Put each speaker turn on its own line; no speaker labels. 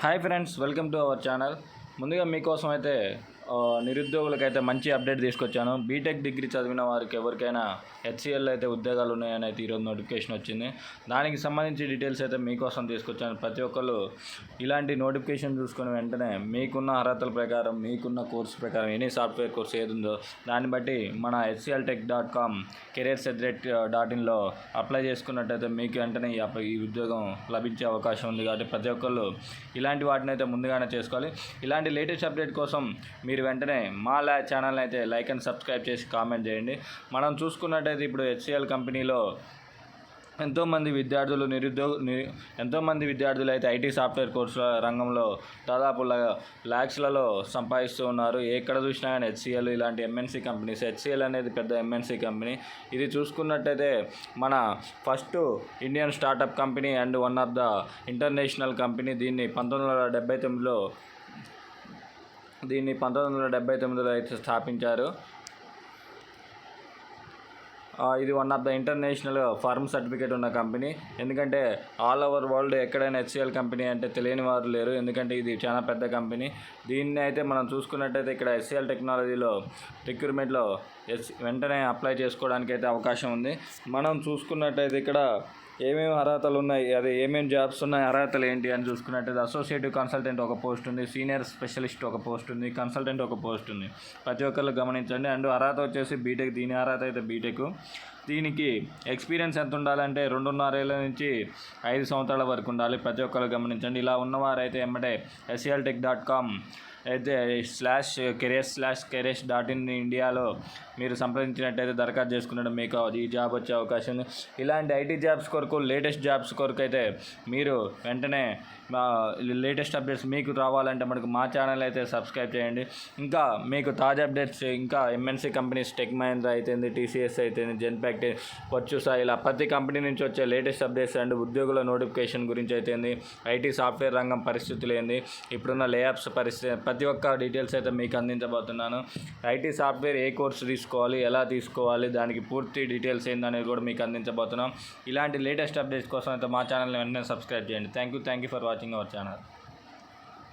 Hi friends welcome to our channel. ముందుగా మీకోసం అయితే నిరుద్యోగులకైతే మంచి అప్డేట్ తీసుకొచ్చాను. బీటెక్ డిగ్రీ చదివిన వారికి ఎవరికైనా హెచ్సిఎల్ అయితే ఉద్యోగాలు ఉన్నాయని అయితే ఈరోజు నోటిఫికేషన్ వచ్చింది. దానికి సంబంధించి డీటెయిల్స్ అయితే మీకోసం తీసుకొచ్చాను. ప్రతి ఒక్కళ్ళు ఇలాంటి నోటిఫికేషన్ చూసుకుని వెంటనే మీకున్న అర్హతల ప్రకారం మీకున్న కోర్సు ప్రకారం ఎనీ సాఫ్ట్వేర్ కోర్స్ ఏది ఉందో దాన్ని బట్టి మన HCL tech dot com career at dot ఇన్లో apply చేసుకున్నట్టయితే మీకు వెంటనే ఈ ఈ ఉద్యోగం లభించే అవకాశం ఉంది. కాబట్టి ప్రతి ఒక్కళ్ళు ఇలాంటి వాటిని అయితే ముందుగానే చేసుకోవాలి. ఇలాంటి లేటెస్ట్ అప్డేట్ కోసం మీరు వెంటనే మా లా ఛానల్ అయితే లైక్ అండ్ సబ్స్క్రైబ్ చేసి కామెంట్ చేయండి. మనం చూసుకున్నట్టయితే ఇప్పుడు హెచ్సిఎల్ కంపెనీలో ఎంతోమంది విద్యార్థులు నిరుద్యోగ ని ఎంతోమంది విద్యార్థులు అయితే ఐటీ సాఫ్ట్వేర్ కోర్సుల రంగంలో దాదాపు ల్యాక్స్లలో సంపాదిస్తూ ఉన్నారు. ఎక్కడ చూసినా కానీ హెచ్సిఎల్ ఇలాంటి ఎంఎన్సీ కంపెనీస్ హెచ్సిఎల్ అనేది పెద్ద ఎంఎన్సీ కంపెనీ. ఇది చూసుకున్నట్టయితే మన first Indian startup company and one of the international company. దీన్ని పంతొమ్మిది వందల డెబ్బై తొమ్మిదిలో దీన్ని పంతొమ్మిది వందల డెబ్బై తొమ్మిదిలో అయితే స్థాపించారు. ఇది one of the international firm certificate ఉన్న కంపెనీ ఎందుకంటే ఆల్ ఓవర్ వరల్డ్ ఎక్కడైనా హెచ్సిఎల్ కంపెనీ అంటే తెలియని వారు లేరు. ఎందుకంటే ఇది చాలా పెద్ద కంపెనీ దీన్ని అయితే మనం చూసుకున్నట్టయితే ఇక్కడ హెచ్సిఎల్ టెక్నాలజీలో రిక్రూట్మెంట్లో ఎస్ వెంటనే అప్లై చేసుకోవడానికి అయితే అవకాశం ఉంది. మనం చూసుకున్నట్టయితే ఇక్కడ ఏమేమి అర్హతలు ఉన్నాయి? అదే ఏమేమి జాబ్స్ ఉన్నాయి? అర్హతలు ఏంటి అని చూసుకున్నట్టయితే అసోసియేటివ్ కన్సల్టెంట్ ఒక పోస్ట్ ఉంది సీనియర్ స్పెషలిస్ట్ ఒక పోస్ట్ ఉంది కన్సల్టెంట్ ఒక పోస్ట్ ఉంది. ప్రతి ఒక్కళ్ళు గమనించండి. అండ్ అర్హత వచ్చేసి బీటెక్ దీని అర్హత అయితే బీటెక్ దీనికి ఎక్స్పీరియన్స్ ఎంత ఉండాలంటే రెండున్నరేళ్ళ నుంచి ఐదు సంవత్సరాల వరకు ఉండాలి. ప్రతి ఒక్కరు గమనించండి. ఇలా ఉన్నవారైతే ఎమ్మటే SL tech dot com slash career slash careers dot in ఇండియాలో మీరు సంప్రదించినట్టయితే దరఖాస్తు చేసుకున్నట్టు మీకు ఈ జాబ్ వచ్చే అవకాశం ఉంది. ఇలాంటి ఐటీ జాబ్స్ కొరకు లేటెస్ట్ జాబ్స్ కొరకు అయితే మీరు వెంటనే మా లేటెస్ట్ అప్డేట్స్ మీకు రావాలంటే మనకు మా ఛానల్ అయితే సబ్స్క్రైబ్ చేయండి. ఇంకా మీకు తాజా అప్డేట్స్ ఇంకా ఎంఎన్సీ కంపెనీస్ టెక్ మహేంద్ర అయితేంది టీసీఎస్ అయితేంది జెన్పాక్ట్ వర్చుసా ఇలా ప్రతి కంపెనీ నుంచి వచ్చే లేటెస్ట్ అప్డేట్స్ అండ్ ఉద్యోగుల నోటిఫికేషన్ గురించి అయితేంది ఐటీ సాఫ్ట్వేర్ రంగం పరిస్థితులు ఏంది ఇప్పుడున్న లేఅప్స్ పరిస్థితి ప్రతి ఒక్క డీటెయిల్స్ అయితే మీకు అందించబోతున్నాను. ఐటీ సాఫ్ట్వేర్ ఏ కోర్సు తీసుకోవాలి ఎలా తీసుకోవాలి దానికి పూర్తి డీటెయిల్స్ ఏందనేది కూడా మీకు అందించబోతున్నాం. ఇలాంటి లేటెస్ట్ అప్డేట్స్ కోసం అయితే మా ఛానల్ని వెంటనే సబ్స్క్రైబ్ చేయండి. Thank you thank you for watching our channel